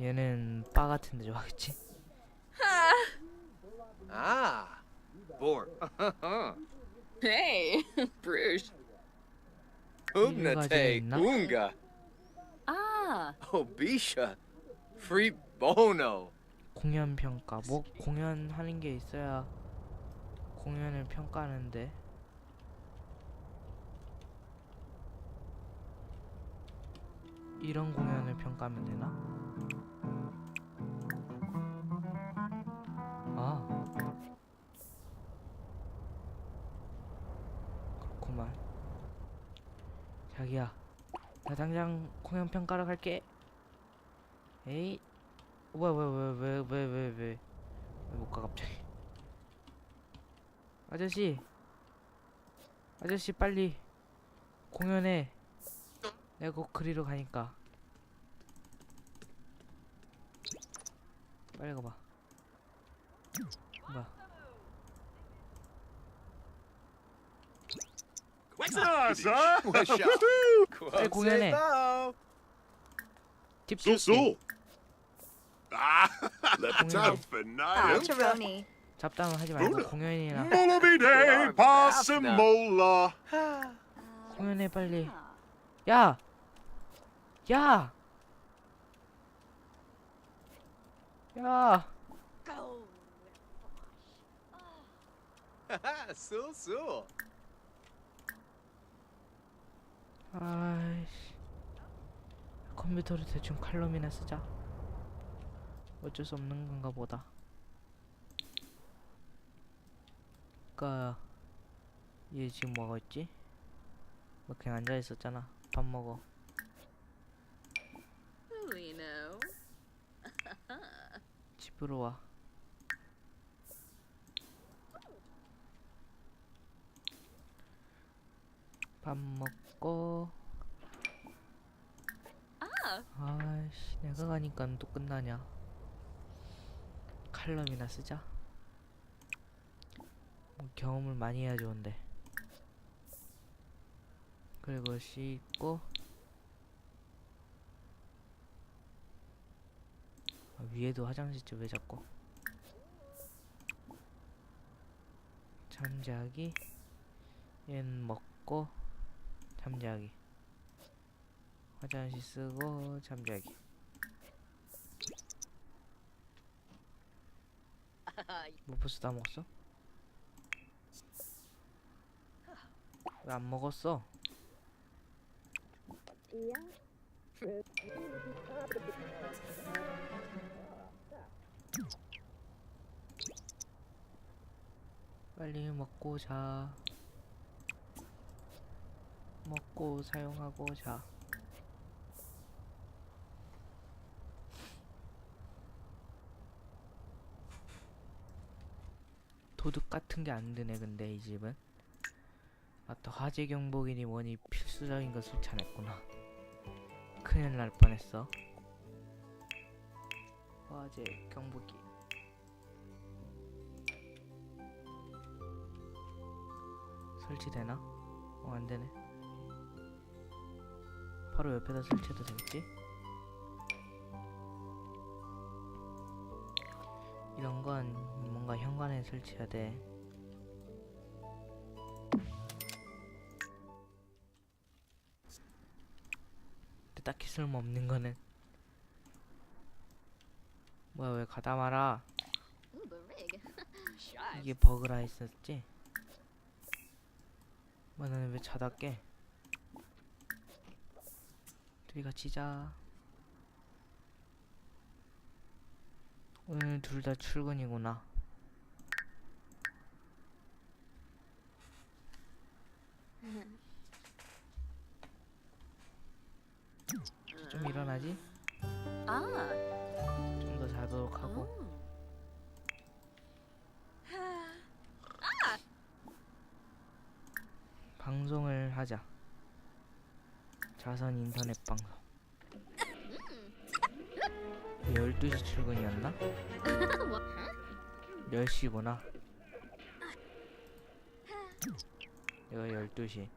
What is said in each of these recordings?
얘는 바 같은 데 좋아하겠지? Ah, Bor. Hey, Bruges. Ugnate, 있나? Unga, Ah, Obisha, Free Bono. 공연 평가 뭐 공연하는 게 있어야 공연을 평가하는데 이런 공연을 평가하면 되나? 아. 그렇구만. 자기야 나 당장 공연 평가로 갈게. 에이. 뭐야 뭐야 왜 왜 왜 왜 왜못가 갑자기? 아저씨. 아저씨 빨리 공연해 내가 곧 그리러 가니까 빨리 가봐 뭐야 up? Hey, 공연해. Ah. Taroni. 잡담을 하지 말고? 공연이나. 공연해 빨리 야! 야! 야! 아이씨 컴퓨터로 대충 칼럼이나 쓰자 어쩔 수 없는 건가 보다 그니까 얘 지금 뭐하고 있지? 뭐 그냥 앉아있었잖아 밥 먹어 집으로 와. 밥 먹고. 아이씨 내가 가니까 또 끝나냐. 칼럼이나 쓰자. 뭐 경험을 많이 해야 좋은데. 그리고 씻고 아, 위에도 화장실집 왜 자꾸 잠자기 얘는 먹고 잠자기 화장실 쓰고 잠자기 뭐 벌써 다 먹었어? 왜 안 먹었어? 빨리 먹고 자. 먹고 사용하고 자. 도둑 같은 게 안 드네 근데 이 집은. 아또 화재 경보기니 뭐니 필수적인 거 설치안했구나. 큰일 날 뻔했어 화재 경보기 설치되나? 어 안되네 바로 옆에다 설치해도 되겠지? 이런 건 뭔가 현관에 설치해야 돼. 근데 딱히 쓸모없는 거는 뭐야 왜 가다 말아 rig. Shives. 이게 버그라 했었지? 뭐 너는 왜 자다 깨? 둘이 같이 자 오늘 둘 다 출근이구나 좀 일어나지? Ah. 좀더 자도록 하고. 방송을 하자 자선 인터넷 방송 12시 출근이었나? 10시구나 이거 12시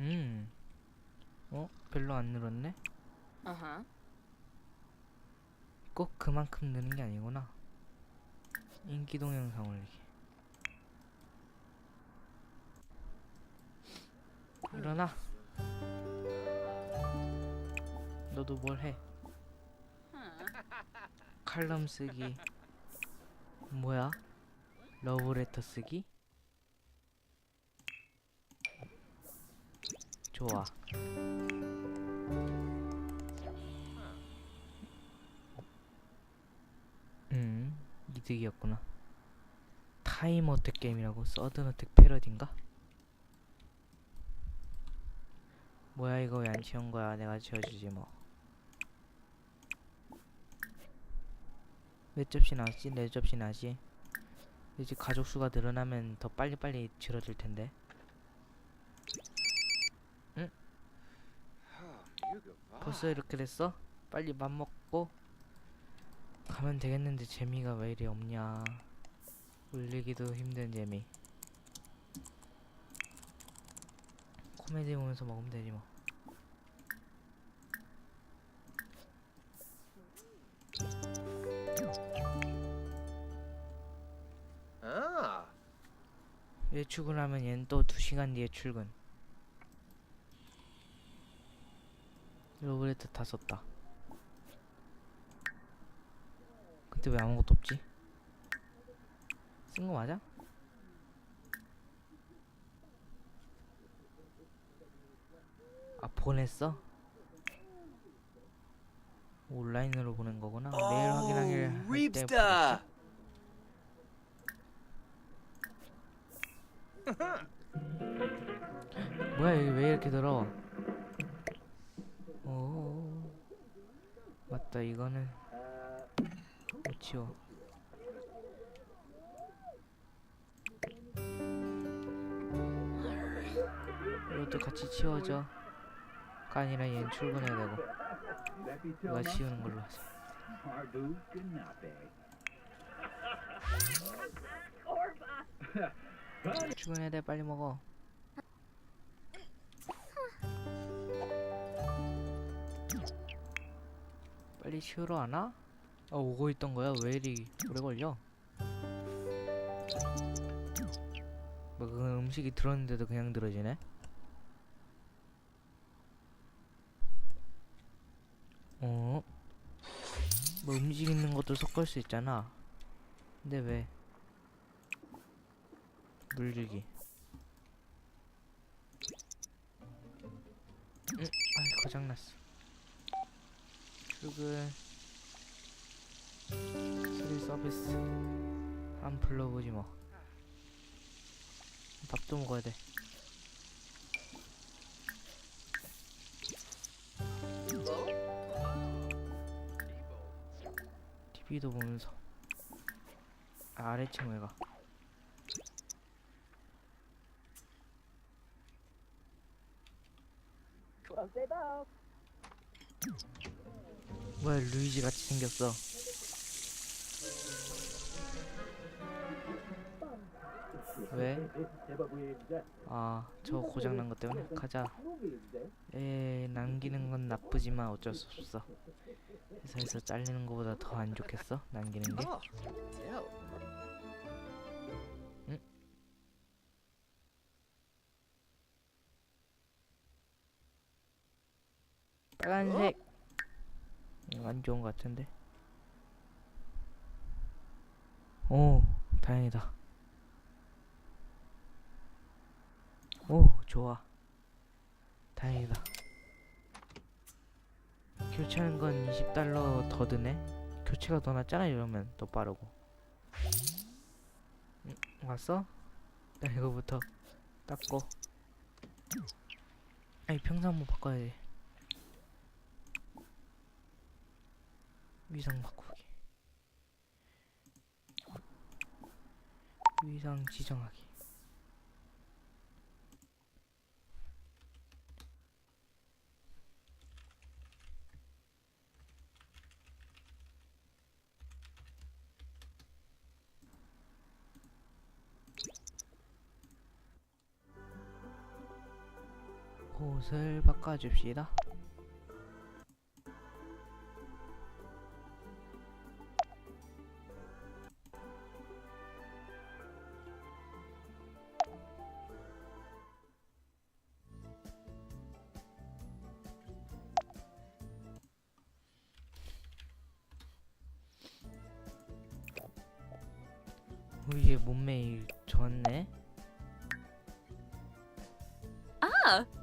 음. 어? 별로 안 늘었네? Huh. 꼭 그만큼 느는 게 아니구나. 인기 동영상 올리기. 일어나. 너도 뭘 해? 칼럼 쓰기. 뭐야? 러브레터 쓰기? 좋아. 이득이었구나. 타임 어택 게임이라고 서든 어택 패러디인가? 뭐야 이거 왜 안 치운 거야? 내가 지워주지 뭐. 몇 접시 나왔지? 네 접시 나지? 이제 가족 수가 늘어나면 더 빨리빨리 줄어들 텐데. Go 벌써 이렇게 됐어? 빨리 밥 먹고 가면 되겠는데 재미가 왜 이리 없냐. 울리기도 힘든 재미. 코미디 보면서 먹으면 되지 뭐. Ah, 얘 출근하면 얘는 또 2시간 뒤에 출근. 로브레트 다 썼다 근데 왜 아무것도 없지? 쓴 거 맞아? 아 보냈어? 온라인으로 보낸 거구나 매일 확인하기를 oh, 할때. 뭐야 여기 왜 이렇게 더러워 오 맞다 이거는 못 치워 이것도 같이 치워줘. 가 아니라 얘는 출근해야 되고. 누가 치우는 걸로 하자. 출근해야 돼. 빨리 먹어. 빨리 치우러 와나? 아 오고 있던 거야? 왜 이리 오래 걸려? 뭐그 음식이 들었는데도 그냥 들어지네? 어? 뭐 음식 있는 것도 섞을 수 있잖아 근데 왜 물주기 응? 아이 고장났어 출근 수리 서비스. 안 불러보지 뭐. 밥도 먹어야 돼. TV도 보면서. 아, 아래층 왜가. 뭐야 루이지 같이 생겼어 왜? 아, 저 고장난 것 때문에 가자. 에, 남기는 건 나쁘지만 어쩔 수 없어. 회사에서 잘리는 것보다 더 안 좋겠어? 남기는 게? Dope. 빨간색. 안 좋은 것 같은데. 오, 다행이다. 오, 좋아. 다행이다. 교체하는 건 20달러 더 드네. 교체가 더 낫잖아 이러면 더 빠르고. 응, 왔어? 나 이거부터 닦고. 아니 평상모 바꿔야지. 위상 바꾸기 위상 지정하기 옷을 바꿔줍시다. 우리 몸매 좋았네. Ah.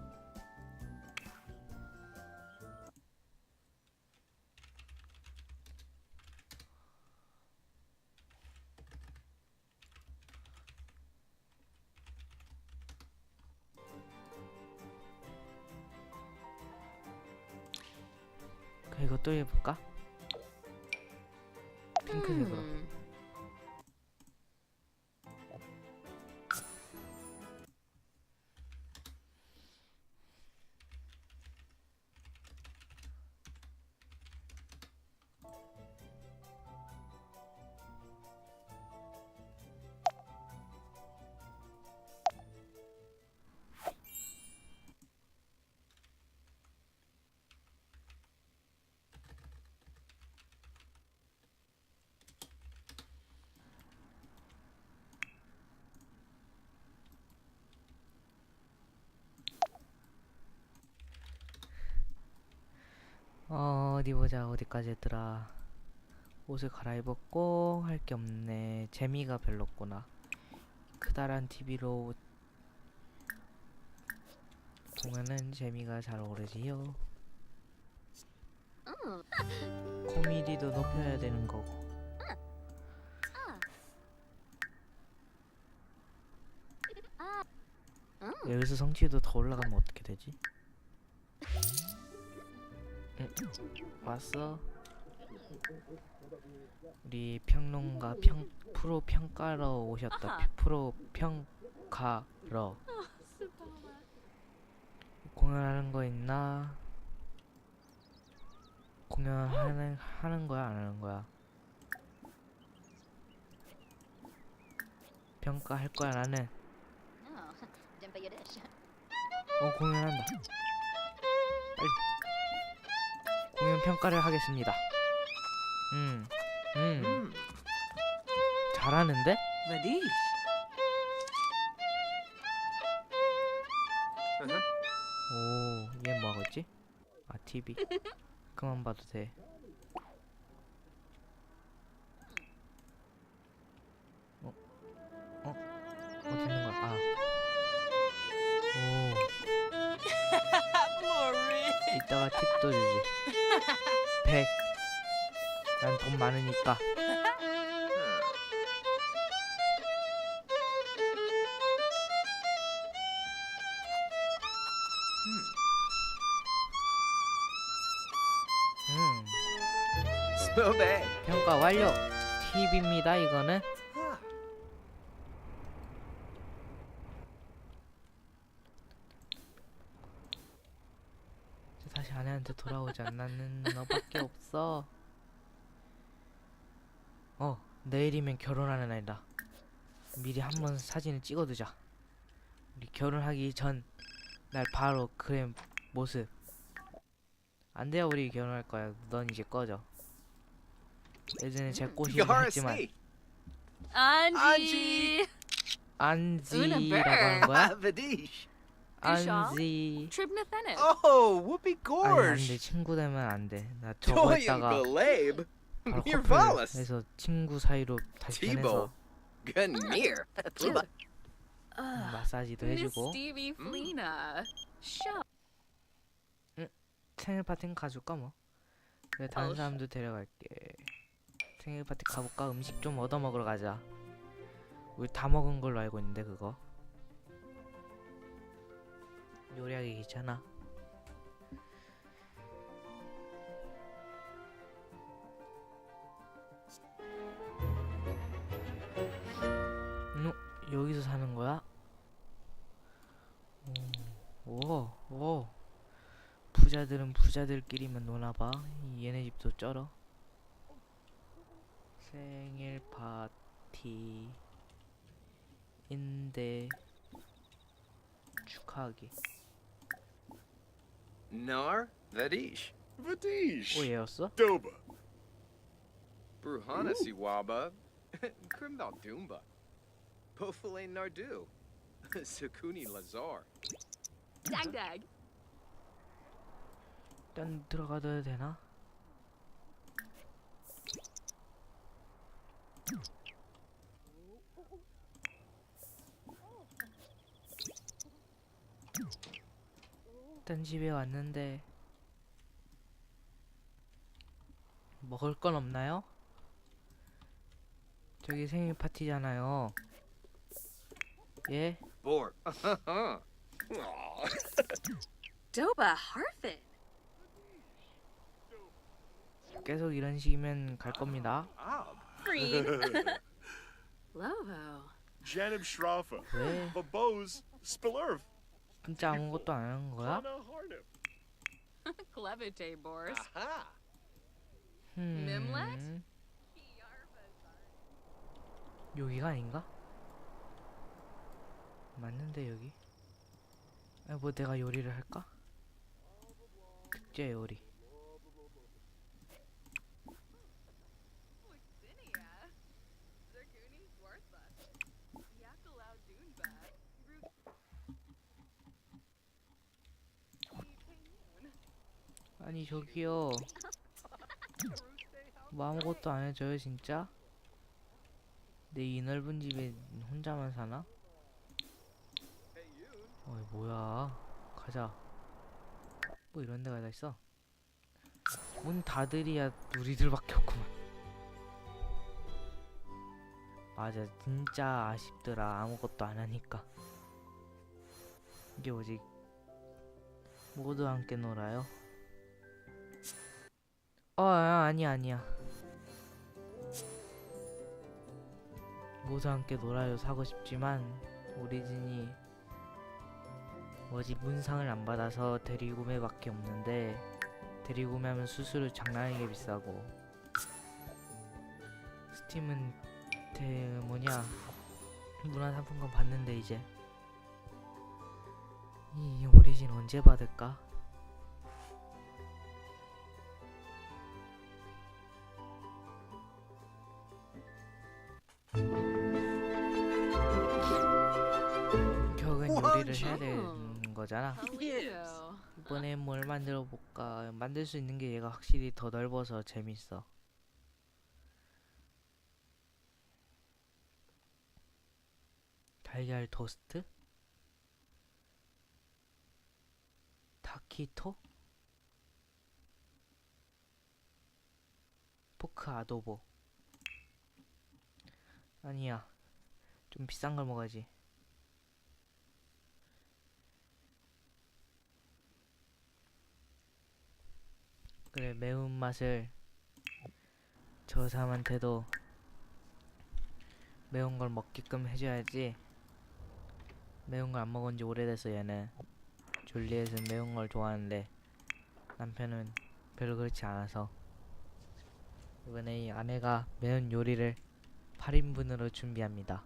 어, 어디 보자. 어디까지 했더라. 옷을 갈아입었고 할 게 없네. 재미가 별로구나. 크다란 TV로 보면은 재미가 잘 오르지요. 코미디도 높여야 되는 거고. 여기서 성취도 더 올라가면 어떻게 되지? 응, 왔어? 우리 평론가 평 프로 평가러 오셨다. 프로 평가러 공연하는 거 있나? 공연하는 하는 거야 안 하는 거야? 평가할 거야 나는. Dish. 어 공연한다. 빨리. 공연 평가를 하겠습니다. 음, 음, Hmm. 잘하는데? Uh-huh. 오, 얘 뭐하고 있지? 아, TV. 그만 봐도 돼. 어, 어, 어디 있는 거야? 아, 오, 이따가 팁도 주지. 100. 난돈 많으니까. Huh. 음, bag. 평가 완료. 팁입니다, 이거는. Huh. 이제 아내한테 돌아오지 않는 너밖에 없어. 어, 내일이면 결혼하는 날이다. 미리 한번 사진을 찍어두자. 우리 결혼하기 전 날 바로 그의 모습. 안 돼요, 우리 결혼할 거야. 넌 이제 꺼져. 예전에 제 꽃이긴 했지만. Angie. 안지라고 하는 거야? 안지. Oh, whoopee 아니 안돼 gorge. 친구 되면 안돼 나 저거 Doyen 했다가. 바로 Mir 커플 Valas. 해서 친구 사이로 다시. 변해서. Ugh. 마사지도 해주고 Stevie Flina. Shut. 생일 파티는 가줄까 뭐 그래 다른 어우, 사람도 데려갈게 생일 파티 가볼까 음식 좀 얻어 먹으러 가자 우리 다 먹은 걸로 알고 있는데 그거 요리하기 귀찮아 음, 여기서 사는 거야? 오, 오, 오. 부자들은 부자들끼리만 노나봐. 얘네 집도 쩔어. 생일 파티인데 축하하기. Nar Vadish. Vadish. 오 얘였어? Doba. Bruhana Siwaba. Krimbal Doomba. Pofale Nardu. Sukuni Lazar. Dag dag. 일단 들어가도 되나? 일단 집에 왔는데 먹을 건 없나요? 저기 생일 파티잖아요. 예? Bor. Doba Harfit. 계속 이런 식이면 갈 겁니다. Janib. 왜? 진짜 아무것도 안 하는 거야? Clevite Boris. 밈렛? 음. 여기가 아닌가? 맞는데 여기? 아, 뭐 내가 요리를 할까? 특제 요리. 아니 저기요. 뭐 아무것도 안 해줘요 진짜? 내 이 넓은 집에 혼자만 사나? 어이 뭐야? 가자. 뭐 이런 데가 다 있어? 문 닫으리야 우리들밖에 없구만. 맞아 진짜 아쉽더라. 아무것도 안 하니까. 이게 오직 모두 함께 놀아요 어 아, 아니야 아니야. 모두 함께 놀아요 사고 싶지만. 오리진이 뭐지? 문상을 안 받아서 대리구매밖에 없는데 대리구매하면 수수료 장난이게 비싸고. 스팀은 대 뭐냐? 문화상품권 받는데 이제. 이 오리진 언제 받을까? 결국엔 요리를 해야 되는 거잖아. Alito. 이번에 뭘 만들어 볼까? 만들 수 있는 게 얘가 확실히 더 넓어서 재밌어. 달걀 토스트? 타키토? 포크 아도보. 아니야. 좀 비싼 걸 먹어야지. 그래 매운맛을 저 사람한테도 매운 걸 먹게끔 해줘야지. 매운 걸 안 먹은 지 오래돼서 얘는 줄리엣은 매운 걸 좋아하는데 남편은 별로 그렇지 않아서 이번에 이 아내가 매운 요리를 8인분으로 준비합니다.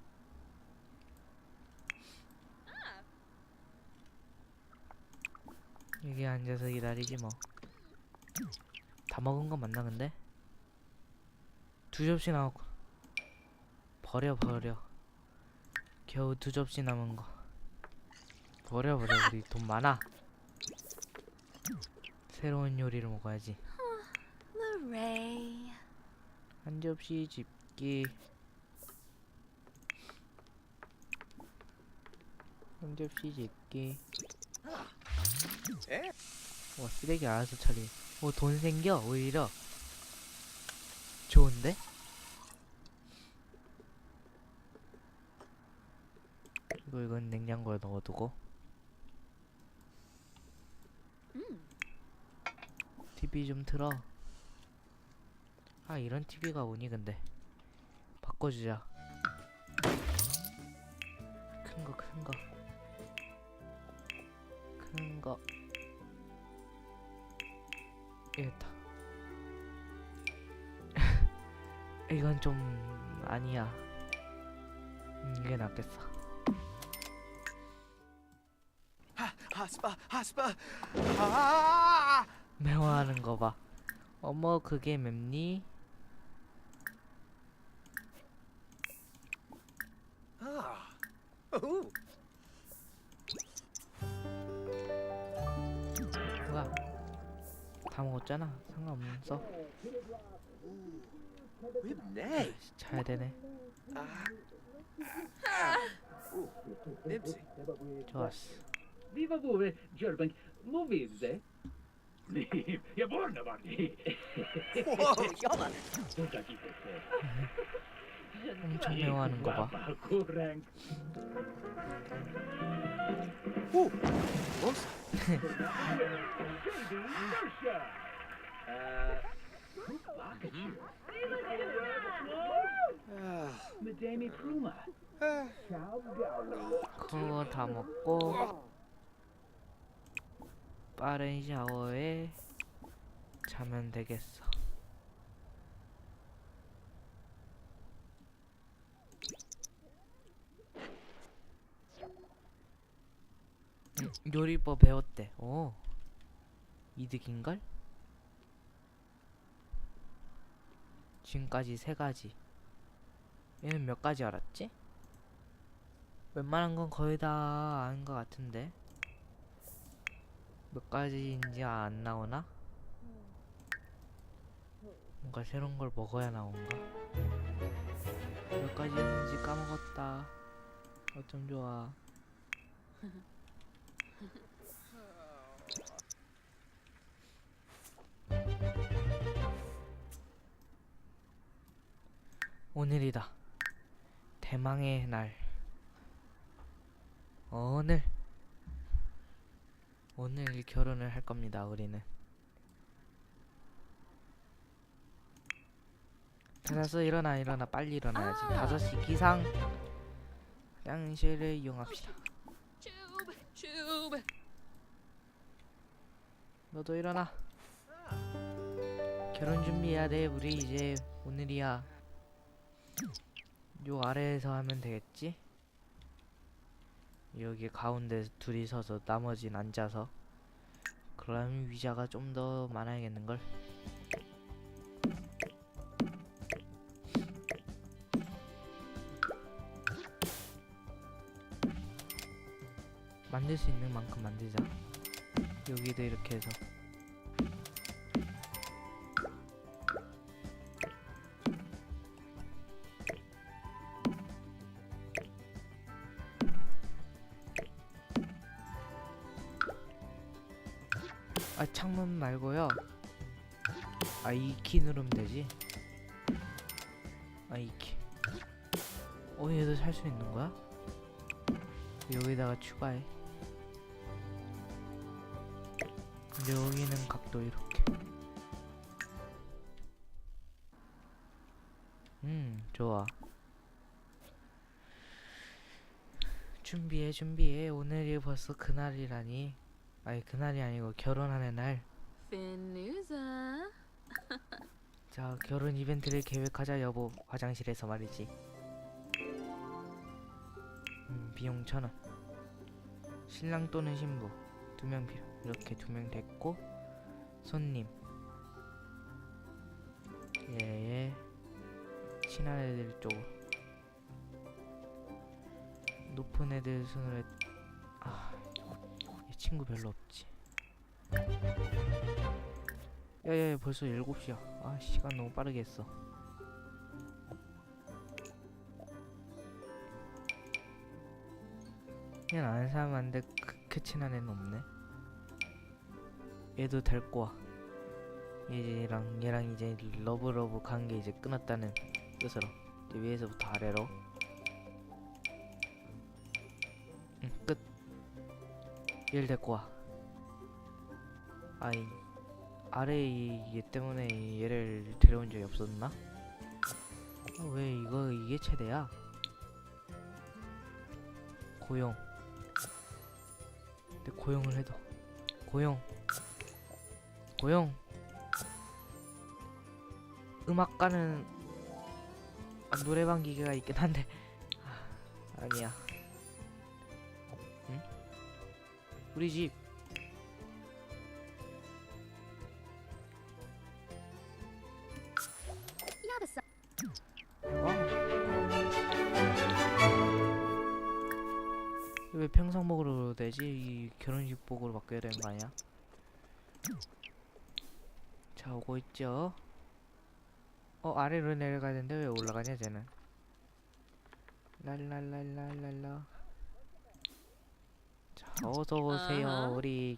여기 앉아서 기다리지 뭐 다 먹은 거 맞나 근데? 두 접시 나오고 버려 버려 겨우 두 접시 남은 거 버려 버려 우리 돈 많아 새로운 요리를 먹어야지. 한 접시 집기 한 접시 집기. 와 쓰레기 알아서 처리 오돈 생겨? 오히려. 좋은데? 이거 이건 냉장고에 넣어두고. TV 좀 틀어. 아 이런 TV가 오니 근데. 바꿔주자. 큰 거 큰 거. 큰거 이겼다 이건 좀 아니야 음, 이게 낫겠어 Ha ha Hospa, Hospa. Ah! 매화하는 거 봐. 어머 그게 맵니? 다 먹었잖아. 상관없어. 아이씨, 자야 되네. Nibsy. 좋았어. Viva vore, Gerbank, movizze. Ja Bornavani. Whoa, Yola. Tuota kiitos. 엄청 매워하는 거 봐. Kurenk. Ooh. Whoops. 그거 다 먹고 빠른 샤워에 자면 되겠어. 음, 요리법 배웠대. 오, 이득인걸? 지금까지 세 가지. 얘는 몇 가지 알았지? 웬만한 건 거의 다 아는 것 같은데 몇 가지인지 안 나오나? 뭔가 새로운 걸 먹어야 나온가? 몇 가지였는지 까먹었다 어쩜 좋아 오늘이다. 대망의 날. 오늘. 오늘 결혼을 할 겁니다 우리는. 다섯서 일어나 일어나. 빨리 일어나야지. 다섯 시 기상. 화장실을 이용합시다. 너도 일어나. 결혼 준비해야 돼 우리. 이제 오늘이야 요 아래에서 하면 되겠지? 여기 가운데 둘이 서서 나머진 앉아서. 그러면 위자가 좀 더 많아야겠는걸? 만들 수 있는 만큼 만들자. 여기도 이렇게 해서 아 이 키 누르면 되지? 아 이키. 어 얘도 살 수 있는 거야? 여기다가 추가해. 여기는 각도 이렇게. 음 좋아. 준비해 준비해. 오늘이 벌써 그날이라니. 아니 그날이 아니고 결혼하는 날. Finusa. 자 결혼 이벤트를 계획하자 여보. 화장실에서 말이지. 음, 비용 천원. 신랑 또는 신부. 두 명 필요. 이렇게 두 명 됐고 손님. 예예. 친한 애들 쪽으로. 높은 애들 순으로 해... 아이 친구 별로 없지 야야야 벌써 7시야. 아 시간 너무 빠르게 했어. 얘는 아는 사람 한데 그렇게 친한 애는 없네. 얘도 데리고 와 얘랑 얘랑 이제 러브러브 관계 이제 끊었다는 뜻으로. 이제 위에서부터 아래로. 응, 끝. 얘를 데리고 와 아이 아래 이, 얘 때문에 얘를 데려온 적이 없었나? 아, 왜 이거 이게 최대야? 고용. 근데 고용을 해도 고용. 고용. 음악가는 아, 노래방 기계가 있긴 한데 아, 아니야. 응? 우리 집 복으로 바뀌어야 되는 거 아니야? 자 오고 있죠? 어 아래로 내려가야 되는데 왜 올라가냐 쟤는 랄랄랄랄랄라 자 어서 오세요. 우리